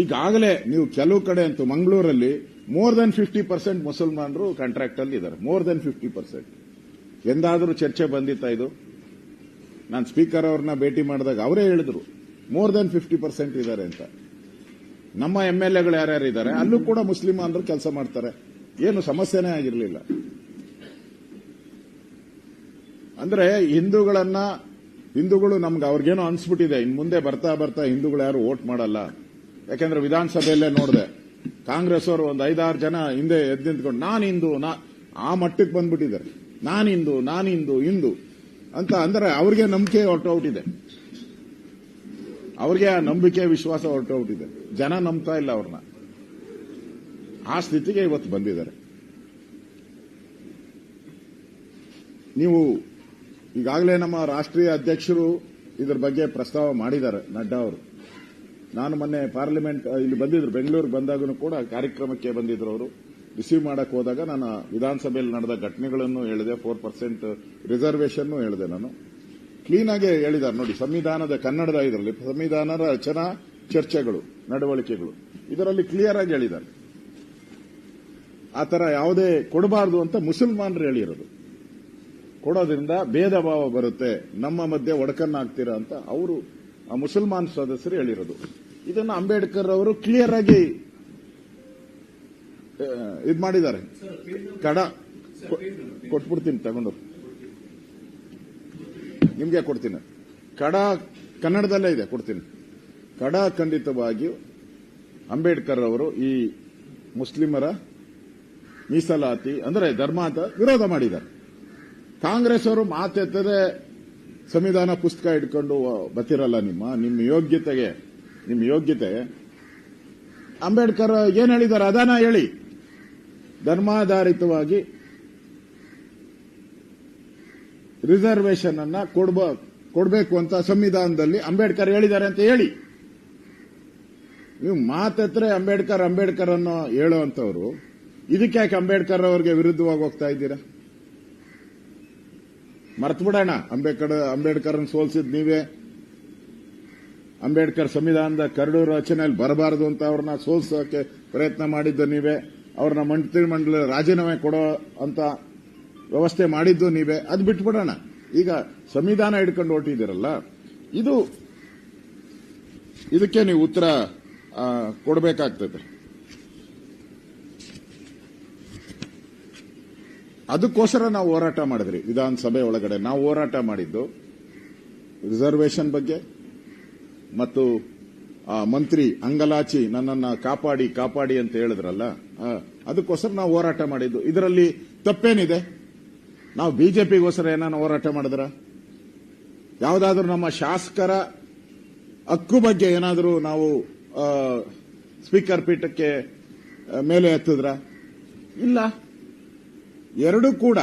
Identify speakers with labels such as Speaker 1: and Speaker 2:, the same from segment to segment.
Speaker 1: ಈಗಾಗಲೇ ನೀವು ಕೆಲವು ಕಡೆ ಅಂತೂ ಮಂಗಳೂರಲ್ಲಿ ಮೋರ್ ದನ್ ಫಿಫ್ಟಿ ಪರ್ಸೆಂಟ್ ಮುಸಲ್ಮಾನರು ಕಾಂಟ್ರಾಕ್ಟ್ ಅಲ್ಲಿ ಇದ್ದಾರೆ. ಮೋರ್ ದನ್ ಫಿಫ್ಟಿ ಪರ್ಸೆಂಟ್ ಎಂದಾದರೂ ಚರ್ಚೆ ಬಂದಿತ್ತಾ ಇದು? ನಾನು ಸ್ಪೀಕರ್ ಅವ್ರನ್ನ ಭೇಟಿ ಮಾಡಿದಾಗ ಅವರೇ ಹೇಳಿದ್ರು ಮೋರ್ ದನ್ ಫಿಫ್ಟಿ ಪರ್ಸೆಂಟ್ ಇದ್ದಾರೆ ಅಂತ. ನಮ್ಮ ಎಂ ಎಲ್ ಎಗಳು ಯಾರ್ಯಾರು ಇದ್ದಾರೆ, ಅಲ್ಲೂ ಕೂಡ ಮುಸ್ಲಿಮಾನರು ಕೆಲಸ ಮಾಡ್ತಾರೆ. ಏನು ಸಮಸ್ಯೆನೇ ಆಗಿರಲಿಲ್ಲ. ಅಂದ್ರೆ ಹಿಂದೂಗಳನ್ನ, ಹಿಂದೂಗಳು ನಮ್ಗೆ ಅವ್ರಿಗೇನೋ ಅನ್ಸ್ಬಿಟ್ಟಿದೆ. ಇನ್ ಮುಂದೆ ಬರ್ತಾ ಬರ್ತಾ ಹಿಂದೂಗಳು ಯಾರು ವೋಟ್ ಮಾಡಲ್ಲ. ಯಾಕಂದ್ರೆ ವಿಧಾನಸಭೆಯಲ್ಲೇ ನೋಡಿದೆ ಕಾಂಗ್ರೆಸ್ ಅವರು ಒಂದು ಐದಾರು ಜನ ಹಿಂದೆ ಎದ್ದು ನಿಂತ್ಕೊಂಡು ನಾನಿಂದು ನಾ, ಆ ಮಟ್ಟಕ್ಕೆ ಬಂದ್ಬಿಟ್ಟಿದ್ದಾರೆ. ನಾನಿಂದು ಹಿಂದೂ, ನಾನು ಹಿಂದೂ ಹಿಂದೂ ಅಂತ ಅಂದ್ರೆ ಅವ್ರಿಗೆ ನಂಬಿಕೆ ಹೊರಟೋಗ್ಬಿಟ್ಟಿದೆ. ಅವ್ರಿಗೆ ಆ ನಂಬಿಕೆ ವಿಶ್ವಾಸ ಹೊರಟೋಗ್ಬಿಟ್ಟಿದೆ. ಜನ ನಂಬ್ತಾ ಇಲ್ಲ ಅವ್ರನ್ನ. ಆ ಸ್ಥಿತಿಗೆ ಇವತ್ತು ಬಂದಿದ್ದಾರೆ. ನೀವು ಈಗಾಗಲೇ ನಮ್ಮ ರಾಷ್ಟ್ರೀಯ ಅಧ್ಯಕ್ಷರು ಇದರ ಬಗ್ಗೆ ಪ್ರಸ್ತಾವ ಮಾಡಿದ್ದಾರೆ, ನಡ್ಡಾ ಅವರು. ನಾನು ಮೊನ್ನೆ ಪಾರ್ಲಿಮೆಂಟ್ ಇಲ್ಲಿ ಬಂದಿದ್ರು ಬೆಂಗಳೂರಿಗೆ ಬಂದಾಗೂ ಕೂಡ ಕಾರ್ಯಕ್ರಮಕ್ಕೆ ಬಂದಿದ್ರು ಅವರು. ರಿಸೀವ್ ಮಾಡಕ್ ಹೋದಾಗ ನಾನು ವಿಧಾನಸಭೆಯಲ್ಲಿ ನಡೆದ ಘಟನೆಗಳನ್ನು ಹೇಳಿದೆ, ಫೋರ್ ಪರ್ಸೆಂಟ್ ರಿಸರ್ವೇಷನ್ ಹೇಳಿದೆ ನಾನು. ಕ್ಲೀನ್ ಆಗಿ ಹೇಳಿದ್ದಾರೆ. ನೋಡಿ, ಸಂವಿಧಾನದ ಕನ್ನಡದ ಇದರಲ್ಲಿ, ಸಂವಿಧಾನದ ರಚನಾ ಚರ್ಚೆಗಳು, ನಡವಳಿಕೆಗಳು, ಇದರಲ್ಲಿ ಕ್ಲಿಯರ್ ಆಗಿ ಹೇಳಿದ್ದಾರೆ. ಆ ತರ ಯಾವುದೇ ಕೊಡಬಾರದು ಅಂತ ಮುಸಲ್ಮಾನರು ಹೇಳಿರೋದು. ಕೊಡೋದ್ರಿಂದ ಭೇದ ಭಾವ ಬರುತ್ತೆ. ನಮ್ಮ ಮಧ್ಯೆ ಒಡಕನ್ನಾಗ್ತೀರಾ ಅಂತ ಅವರು ಮುಸಲ್ಮಾನ್ ಸದಸ್ಯರು ಹೇಳಿರೋದು. ಇದನ್ನು ಅಂಬೇಡ್ಕರ್ ಅವರು ಕ್ಲಿಯರ್ ಆಗಿ ಇದು ಮಾಡಿದ್ದಾರೆ. ಕಡ ಕೊಟ್ಬಿಡ್ತೀನಿ, ತಗೊಂಡು. ನಿಮ್ಗೆ ಕೊಡ್ತೀನಿ. ಕಡ ಕನ್ನಡದಲ್ಲೇ ಇದೆ, ಕೊಡ್ತೀನಿ. ಕಡ ಖಂಡಿತವಾಗಿಯೂ ಅಂಬೇಡ್ಕರ್ ಅವರು ಈ ಮುಸ್ಲಿಮರ ಮೀಸಲಾತಿ, ಅಂದರೆ ಧರ್ಮಾಂತ ವಿರೋಧ ಮಾಡಿದ್ದಾರೆ. ಕಾಂಗ್ರೆಸ್ ಅವರು ಮಾತೆತ್ತದೆ ಸಂವಿಧಾನ ಪುಸ್ತಕ ಇಟ್ಕೊಂಡು ಬತ್ತಿರಲ್ಲ ನಿಮ್ಮ? ನಿಮ್ಮ ಯೋಗ್ಯತೆಗೆ, ನಿಮ್ಮ ಯೋಗ್ಯತೆ. ಅಂಬೇಡ್ಕರ್ ಏನ್ ಹೇಳಿದ್ದಾರೆ? ಅದಾನ ಹೇಳಿ. ಧರ್ಮಾಧಾರಿತವಾಗಿ ರಿಸರ್ವೇಷನ್ ಅನ್ನ ಕೊಡ್ಬ, ಕೊಡಬೇಕು ಅಂತ ಸಂವಿಧಾನದಲ್ಲಿ ಅಂಬೇಡ್ಕರ್ ಹೇಳಿದ್ದಾರೆ ಅಂತ ಹೇಳಿ. ನೀವು ಮಾತತ್ರೆ ಅಂಬೇಡ್ಕರ್ ಅಂಬೇಡ್ಕರ್ ಅನ್ನೋ ಹೇಳುವಂತವ್ರು ಇದಕ್ಕೆ ಯಾಕೆ ಅಂಬೇಡ್ಕರ್ ಅವರಿಗೆ ವಿರುದ್ಧವಾಗಿ ಹೋಗ್ತಾ ಇದ್ದೀರಾ? ಮರ್ತು ಬಿಡೋಣ ಅಂಬೇಡ್ಕರ್ ಅಂಬೇಡ್ಕರ್ ಸೋಲ್ಸಿದ್ ನೀವೇ. ಅಂಬೇಡ್ಕರ್ ಸಂವಿಧಾನದ ಕರಡು ರಚನೆಯಲ್ಲಿ ಬರಬಾರದು ಅಂತ ಅವ್ರನ್ನ ಸೋಲ್ಸೋಕೆ ಪ್ರಯತ್ನ ಮಾಡಿದ್ದು ನೀವೇ. ಅವ್ರನ್ನ ಮಂತ್ರಿ ಮಂಡಲ ರಾಜೀನಾಮೆ ಕೊಡೋ ಅಂತ ವ್ಯವಸ್ಥೆ ಮಾಡಿದ್ದು ನೀವೇ. ಅದು ಬಿಟ್ಬಿಡೋಣ. ಈಗ ಸಂವಿಧಾನ ಹಿಡ್ಕೊಂಡು ಹೊರಟಿದ್ದೀರಲ್ಲ, ಇದು ಇದಕ್ಕೆ ನೀವು ಉತ್ತರ ಕೊಡಬೇಕಾಗ್ತದೆ. ಅದಕ್ಕೋಸ್ಕರ ನಾವು ಹೋರಾಟ ಮಾಡಿದ್ರಿ. ವಿಧಾನಸಭೆ ಒಳಗಡೆ ನಾವು ಹೋರಾಟ ಮಾಡಿದ್ದು. ರಿಸರ್ವೇಶನ್ ಬಗ್ಗೆ ಮತ್ತು, ಆ, ಮಂತ್ರಿ ಅಂಗಲಾಚಿ ನನ್ನನ್ನ ಕಾಪಾಡಿ ಕಾಪಾಡಿ ಅಂತ ಹೇಳಿದ್ರಲ್ಲ ಅದಕ್ಕೋಸ್ಕರ ನಾವು ಹೋರಾಟ ಮಾಡಿದ್ದು. ಇದರಲ್ಲಿ ತಪ್ಪೇನಿದೆ? ನಾವು ಬಿಜೆಪಿಗೋಸ್ಕರ ಏನಾನ ಹೋರಾಟ ಮಾಡಿದ್ರ? ಯಾವುದಾದ್ರೂ ನಮ್ಮ ಶಾಸಕರ ಹಕ್ಕು ಬಗ್ಗೆ ಏನಾದರೂ ನಾವು ಸ್ಪೀಕರ್ ಪೀಠಕ್ಕೆ ಮೇಲೆ ಎತ್ತಿದ್ರ? ಇಲ್ಲ. ಎರಡೂ ಕೂಡ.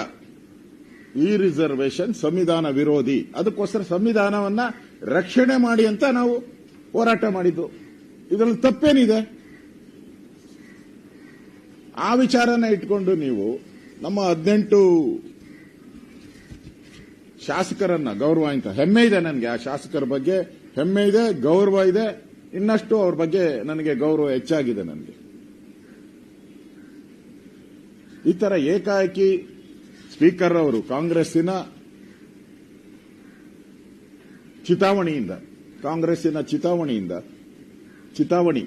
Speaker 1: ಈ ರಿಸರ್ವೇಶನ್ ಸಂವಿಧಾನ ವಿರೋಧಿ. ಅದಕ್ಕೋಸ್ಕರ ಸಂವಿಧಾನವನ್ನ ರಕ್ಷಣೆ ಮಾಡಿ ಅಂತ ನಾವು ಹೋರಾಟ ಮಾಡಿದ್ದು. ಇದರಲ್ಲಿ ತಪ್ಪೇನಿದೆ? ಆ ವಿಚಾರನ ಇಟ್ಕೊಂಡು ನೀವು ನಮ್ಮ ಹದಿನೆಂಟು ಶಾಸಕರನ್ನ, ಗೌರವ ಅಂತ, ಹೆಮ್ಮೆ ಇದೆ ನನಗೆ. ಆ ಶಾಸಕರ ಬಗ್ಗೆ ಹೆಮ್ಮೆ ಇದೆ, ಗೌರವ ಇದೆ. ಇನ್ನಷ್ಟು ಅವ್ರ ಬಗ್ಗೆ ನನಗೆ ಗೌರವ ಹೆಚ್ಚಾಗಿದೆ ನನಗೆ. ಈ ತರ ಏಕಾಏಕಿ ಸ್ಪೀಕರ್ ಅವರು ಕಾಂಗ್ರೆಸ್ಸಿನ ಚಿತಾವಣಿಯಿಂದ ಕಾಂಗ್ರೆಸ್ಸಿನ ಚಿತಾವಣಿಯಿಂದ, ಚಿತಾವಣಿ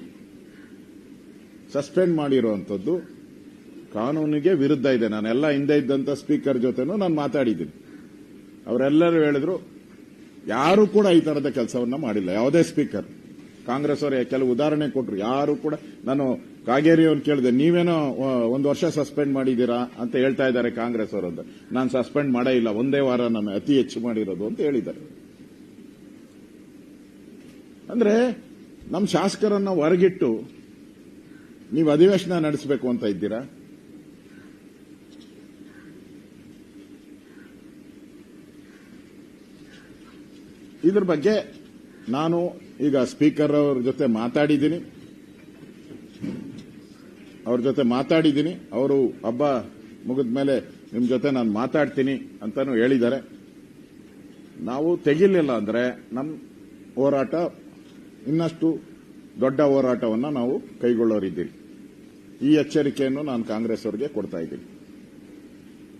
Speaker 1: ಸಸ್ಪೆಂಡ್ ಮಾಡಿರುವಂತದ್ದು ಕಾನೂನಿಗೆ ವಿರುದ್ಧ ಇದೆ. ನಾನೆಲ್ಲ ಹಿಂದೆ ಇದ್ದಂತ ಸ್ಪೀಕರ್ ಜೊತೆನೂ ನಾನು ಮಾತಾಡಿದ್ದೀನಿ. ಅವರೆಲ್ಲರೂ ಹೇಳಿದ್ರು, ಯಾರು ಕೂಡ ಈ ತರದ ಕೆಲಸವನ್ನ ಮಾಡಿಲ್ಲ. ಯಾವುದೇ ಸ್ಪೀಕರ್ ಕಾಂಗ್ರೆಸ್ ಅವರು ಕೆಲವು ಉದಾಹರಣೆ ಕೊಟ್ಟರು ಯಾರು ಕೂಡ ನಾನು ಕಾಗೇರಿ ಅವ್ರು ಕೇಳಿದೆ, ನೀವೇನೋ ಒಂದು ವರ್ಷ ಸಸ್ಪೆಂಡ್ ಮಾಡಿದ್ದೀರಾ ಅಂತ ಹೇಳ್ತಾ ಇದ್ದಾರೆ ಕಾಂಗ್ರೆಸ್ ಅವರು ಅಂತ. ನಾನು ಸಸ್ಪೆಂಡ್ ಮಾಡೇ ಇಲ್ಲ, ಒಂದೇ ವಾರ ನಮ್ಮ ಅತಿ ಹೆಚ್ಚು ಮಾಡಿರೋದು ಅಂತ ಹೇಳಿದ್ದಾರೆ. ಅಂದ್ರೆ ನಮ್ಮ ಶಾಸಕರನ್ನ ಹೊರಗಿಟ್ಟು ನೀವು ಅಧಿವೇಶನ ನಡೆಸಬೇಕು ಅಂತ ಇದ್ದೀರಾ? ಇದ್ರ ಬಗ್ಗೆ ನಾನು ಈಗ ಸ್ಪೀಕರ್ ಅವ್ರ ಜೊತೆ ಮಾತಾಡಿದ್ದೀನಿ. ಅವ್ರ ಜೊತೆ ಮಾತಾಡಿದ್ದೀನಿ. ಅವರು ಹಬ್ಬ ಮುಗಿದ ಮೇಲೆ ನಿಮ್ ಜೊತೆ ನಾನು ಮಾತಾಡ್ತೀನಿ ಅಂತಾನು ಹೇಳಿದ್ದಾರೆ. ನಾವು ತೆಗಿಲಿಲ್ಲ ಅಂದ್ರೆ ನಮ್ಮ ಹೋರಾಟ ಇನ್ನಷ್ಟು ದೊಡ್ಡ ಹೋರಾಟವನ್ನು ನಾವು ಕೈಗೊಳ್ಳೋರಿದ್ದೀರಿ. ಈ ಎಚ್ಚರಿಕೆಯನ್ನು ನಾನು ಕಾಂಗ್ರೆಸ್ ಅವರಿಗೆ ಕೊಡ್ತಾ ಇದ್ದೀನಿ.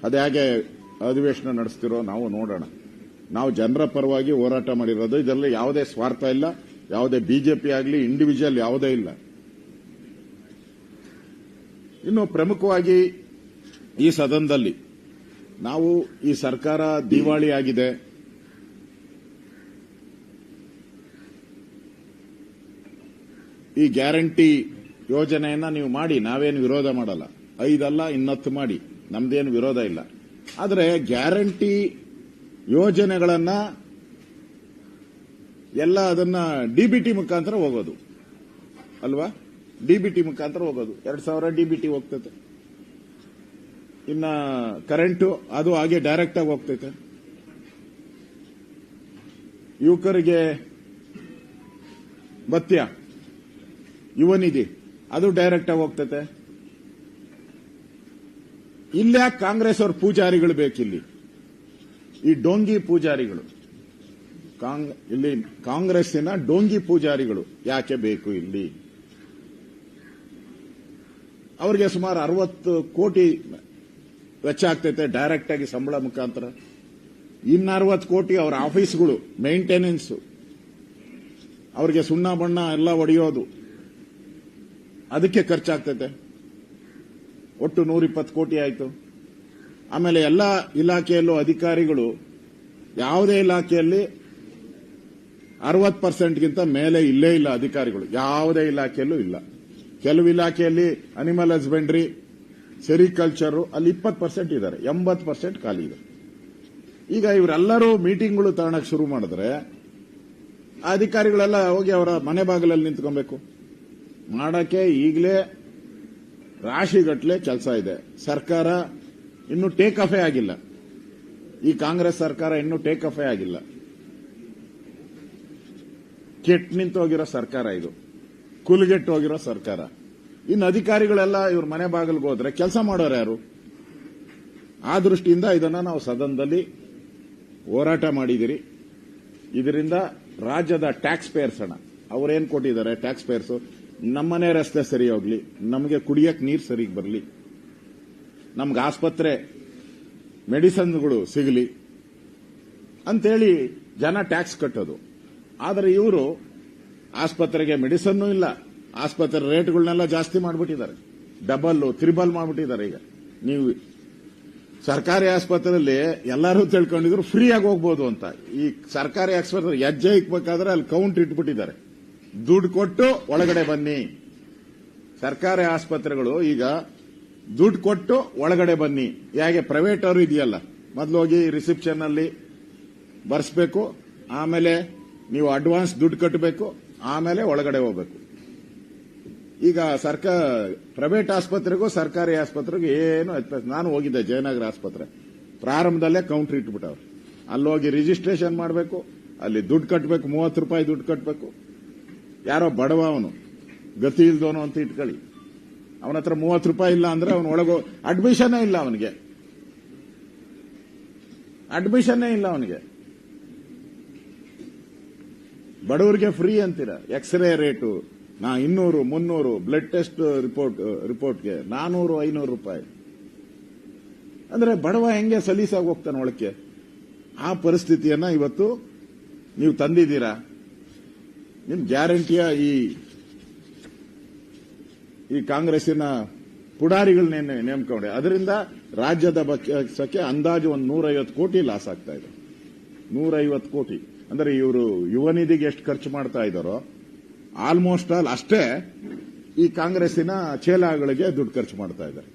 Speaker 1: ಅದ್ಯಾಗೆ ಅಧಿವೇಶನ ನಡೆಸ್ತಿರೋ ನಾವು ನೋಡೋಣ. ನಾವು ಜನರ ಪರವಾಗಿ ಹೋರಾಟ ಮಾಡಿರೋದು, ಇದರಲ್ಲಿ ಯಾವುದೇ ಸ್ವಾರ್ಥ ಇಲ್ಲ. ಯಾವುದೇ ಬಿಜೆಪಿ ಆಗಲಿ ಇಂಡಿವಿಜುವಲ್ ಯಾವುದೇ ಇಲ್ಲ. ಇನ್ನು ಪ್ರಮುಖವಾಗಿ ಈ ಸದನದಲ್ಲಿ ನಾವು ಈ ಸರ್ಕಾರ ದಿವಾಳಿ ಆಗಿದೆ. ಈ ಗ್ಯಾರಂಟಿ ಯೋಜನೆಯನ್ನ ನೀವು ಮಾಡಿ, ನಾವೇನು ವಿರೋಧ ಮಾಡಲ್ಲ. ಐದಲ್ಲ, ಇನ್ನತ್ತು ಮಾಡಿ. ನಮ್ದೇನು ವಿರೋಧ ಇಲ್ಲ. ಆದರೆ ಗ್ಯಾರಂಟಿ ಯೋಜನೆಗಳನ್ನ ಎಲ್ಲ ಅದನ್ನ ಡಿಬಿಟಿ ಮುಖಾಂತರ ಹೋಗೋದು. ಅಲ್ವಾ? ಡಿಬಿಟಿ ಮುಖಾಂತರ ಹೋಗೋದು. ಎರಡು ಸಾವಿರ ಡಿಬಿಟಿ ಹೋಗ್ತೈತೆ. ಇನ್ನ ಕರೆಂಟು ಅದು ಹಾಗೆ ಡೈರೆಕ್ಟ್ ಆಗಿ ಹೋಗ್ತೈತೆ. ಯುವಕರಿಗೆ ಭತ್ಯ, ಯುವ ನಿಧಿ, ಅದು ಡೈರೆಕ್ಟ್ ಆಗಿ ಹೋಗ್ತೈತೆ. ಇಲ್ಲ ಕಾಂಗ್ರೆಸ್ ಅವ್ರ ಪೂಜಾರಿಗಳು ಬೇಕಿಲ್ಲಿ. ಈ ಡೋಂಗಿ ಪೂಜಾರಿಗಳು. ಇಲ್ಲಿ ಕಾಂಗ್ರೆಸ್ಸಿನ ಡೋಂಗಿ ಪೂಜಾರಿಗಳು ಯಾಕೆ ಬೇಕು ಇಲ್ಲಿ? ಅವರಿಗೆ ಸುಮಾರು ಅರವತ್ತು ಕೋಟಿ ವೆಚ್ಚ ಆಗ್ತೈತೆ ಡೈರೆಕ್ಟ್ ಆಗಿ ಸಂಬಳ ಮುಖಾಂತರ. ಇನ್ನ ಅರವತ್ತು ಕೋಟಿ ಅವರ ಆಫೀಸ್ಗಳು ಮೇಂಟೆನೆನ್ಸ್ ಅವರಿಗೆ ಸುಣ್ಣ ಬಣ್ಣ ಎಲ್ಲ ಹೊಡೆಯೋದು ಅದಕ್ಕೆ ಖರ್ಚಾಗ್ತೈತೆ. ಒಟ್ಟು ನೂರಿಪ್ಪತ್ತು ಕೋಟಿ ಆಯಿತು. ಆಮೇಲೆ ಎಲ್ಲ ಇಲಾಖೆಯಲ್ಲೂ ಅಧಿಕಾರಿಗಳು ಯಾವುದೇ ಇಲಾಖೆಯಲ್ಲಿ ಅರವತ್ತು ಪರ್ಸೆಂಟ್ಗಿಂತ ಮೇಲೆ ಇಲ್ಲೇ ಇಲ್ಲ ಅಧಿಕಾರಿಗಳು. ಯಾವುದೇ ಇಲಾಖೆಯಲ್ಲೂ ಇಲ್ಲ. ಕೆಲವು ಇಲಾಖೆಯಲ್ಲಿ ಅನಿಮಲ್ ಹಸ್ಬೆಂಡ್ರಿ ಸೆರಿಕಲ್ಚರ್ ಅಲ್ಲಿ ಇಪ್ಪತ್ತು ಪರ್ಸೆಂಟ್ ಇದ್ದಾರೆ. ಎಂಬತ್ತು ಪರ್ಸೆಂಟ್ ಖಾಲಿ ಇದೆ. ಈಗ ಇವರೆಲ್ಲರೂ ಮೀಟಿಂಗ್ಗಳು ತಗೊಳಕ್ಕೆ ಶುರು ಮಾಡಿದ್ರೆ ಅಧಿಕಾರಿಗಳೆಲ್ಲ ಹೋಗಿ ಅವರ ಮನೆ ಬಾಗಿಲಲ್ಲಿ ನಿಂತ್ಕೊಬೇಕು. ಮಾಡಕ್ಕೆ ಈಗಲೇ ರಾಶಿಗಟ್ಟಲೆ ಕೆಲಸ ಇದೆ. ಸರ್ಕಾರ ಇನ್ನೂ ಟೇಕ್ ಅಫೇ ಆಗಿಲ್ಲ. ಈ ಕಾಂಗ್ರೆಸ್ ಸರ್ಕಾರ ಇನ್ನೂ ಟೇಕ್ ಅಫೇ ಆಗಿಲ್ಲ. ಕೆಟ್ಟ ನಿಂತು ಹೋಗಿರೋ ಸರ್ಕಾರ ಇದು. ಕುಲಗೆಟ್ಟು ಹೋಗಿರೋ ಸರ್ಕಾರ. ಇನ್ನು ಅಧಿಕಾರಿಗಳೆಲ್ಲ ಇವ್ರ ಮನೆ ಬಾಗಿಲಿಗೆ ಹೋದ್ರೆ ಕೆಲಸ ಮಾಡೋರು ಯಾರು? ಆ ದೃಷ್ಟಿಯಿಂದ ಇದನ್ನ ನಾವು ಸದನದಲ್ಲಿ ಹೋರಾಟ ಮಾಡಿದಿರಿ. ಇದರಿಂದ ರಾಜ್ಯದ ಟ್ಯಾಕ್ಸ್ ಪೇಯರ್ಸ್ ಹಣ ಏನು ಕೊಟ್ಟಿದ್ದಾರೆ ಟ್ಯಾಕ್ಸ್ ಪೇಯರ್ಸ್? ನಮ್ಮನೆ ರಸ್ತೆ ಸರಿ ಹೋಗ್ಲಿ, ನಮಗೆ ಕುಡಿಯಕ್ ನೀರು ಸರಿಗೆ ಬರಲಿ, ನಮ್ಗೆ ಆಸ್ಪತ್ರೆ, ಮೆಡಿಸನ್ಗಳು ಸಿಗಲಿ ಅಂತೇಳಿ ಜನ ಟ್ಯಾಕ್ಸ್ ಕಟ್ಟೋದು. ಆದರೆ ಇವರು ಆಸ್ಪತ್ರೆಗೆ ಮೆಡಿಸನ್ನೂ ಇಲ್ಲ. ಆಸ್ಪತ್ರೆ ರೇಟ್ಗಳನ್ನೆಲ್ಲ ಜಾಸ್ತಿ ಮಾಡಿಬಿಟ್ಟಿದ್ದಾರೆ. ಡಬಲ್, ತ್ರಿಬಲ್ ಮಾಡಿಬಿಟ್ಟಿದ್ದಾರೆ ಈಗ. ನೀವು ಸರ್ಕಾರಿ ಆಸ್ಪತ್ರೆಯಲ್ಲಿ ಎಲ್ಲರೂ ತಿಳ್ಕೊಂಡಿದ್ರು ಫ್ರೀ ಆಗಿ ಹೋಗ್ಬೋದು ಅಂತ. ಈ ಸರ್ಕಾರಿ ಆಸ್ಪತ್ರೆ ಹೆಜ್ಜೆ ಇಕ್ಬೇಕಾದ್ರೆ ಅಲ್ಲಿ ಕೌಂಟ್ ಇಟ್ಬಿಟ್ಟಿದ್ದಾರೆ. ದುಡ್ಡು ಕೊಟ್ಟು ಒಳಗಡೆ ಬನ್ನಿ. ಸರ್ಕಾರಿ ಆಸ್ಪತ್ರೆಗಳು ಈಗ ದುಡ್ಡು ಕೊಟ್ಟು ಒಳಗಡೆ ಬನ್ನಿ. ಹೇಗೆ ಪ್ರೈವೇಟ್ ಅವರು ಇದೆಯಲ್ಲ. ಮೊದಲು ಹೋಗಿ ರಿಸೆಪ್ಷನ್ ಅಲ್ಲಿ ಬರ್ಸ್ಬೇಕು. ಆಮೇಲೆ ನೀವು ಅಡ್ವಾನ್ಸ್ ದುಡ್ಡು ಕಟ್ಟಬೇಕು. ಆಮೇಲೆ ಒಳಗಡೆ ಹೋಗ್ಬೇಕು. ಈಗ ಸರ್ಕಾರ, ಪ್ರೈವೇಟ್ ಆಸ್ಪತ್ರೆಗೂ ಸರ್ಕಾರಿ ಆಸ್ಪತ್ರೆಗೂ ಏನು ನಾನು ಹೋಗಿದ್ದೆ ಜಯನಗರ ಆಸ್ಪತ್ರೆ. ಪ್ರಾರಂಭದಲ್ಲೇ ಕೌಂಟರ್ ಇಟ್ಬಿಟ್ಟವ್ರು. ಅಲ್ಲಿ ಹೋಗಿ ರಿಜಿಸ್ಟ್ರೇಷನ್ ಮಾಡಬೇಕು, ಅಲ್ಲಿ ದುಡ್ಡು ಕಟ್ಟಬೇಕು ಮೂವತ್ತು ರೂಪಾಯಿ ದುಡ್ಡು ಕಟ್ಟಬೇಕು ಯಾರೋ ಬಡವ ಅವನು, ಗತಿ ಇಲ್ದವನು ಅಂತ ಇಟ್ಕೊಳ್ಳಿ. ಅವನ ಹತ್ರ ಮೂವತ್ತು ರೂಪಾಯಿ ಇಲ್ಲ ಅಂದ್ರೆ ಅವನು ಒಳಗೋ ಅಡ್ಮಿಷನ್ನೇ ಇಲ್ಲ ಅವನಿಗೆ. ಅಡ್ಮಿಷನ್ನೇ ಇಲ್ಲ ಅವನಿಗೆ. ಬಡವರಿಗೆ ಫ್ರೀ ಅಂತೀರ? ಎಕ್ಸ್ರೇ ರೇಟು ನಾ ಇನ್ನೂರು, ಮುನ್ನೂರು ಬ್ಲಡ್ ಟೆಸ್ಟ್ ರಿಪೋರ್ಟ್ ರಿಪೋರ್ಟ್ಗೆ ನಾನೂರು, ಐನೂರು ರೂಪಾಯಿ. ಅಂದ್ರೆ ಬಡವ ಹೆಂಗೆ ಸಲೀಸಾಗಿ ಹೋಗ್ತಾನೆ ಒಳಕ್ಕೆ? ಆ ಪರಿಸ್ಥಿತಿಯನ್ನ ಇವತ್ತು ನೀವು ತಂದಿದ್ದೀರಾ? ನಿಮ್ ಗ್ಯಾರಂಟಿಯ ಈ ಈ ಕಾಂಗ್ರೆಸ್ಸಿನ ಪುಡಾರಿಗಳನ್ನೇ ನೇಮಕೊಂಡೆ ಅದರಿಂದ ರಾಜ್ಯದ ಬಕ್ಕೆ ಅಂದಾಜು ಒಂದು ನೂರೈವತ್ತು ಕೋಟಿ ಲಾಸ್ ಆಗ್ತಾ ಇದೆ. ನೂರೈವತ್ತು ಕೋಟಿ. ಅಂದ್ರೆ ಇವರು ಯುವ ನಿಧಿಗೆ ಎಷ್ಟು ಖರ್ಚು ಮಾಡ್ತಾ ಇದ್ದಾರೋ ಆಲ್ಮೋಸ್ಟ್ ಆಲ್ ಅಷ್ಟೇ ಈ ಕಾಂಗ್ರೆಸ್ಸಿನ ಚೇಲಾಗಳಿಗೆ ದುಡ್ಡು ಖರ್ಚು ಮಾಡ್ತಾ ಇದ್ದಾರೆ.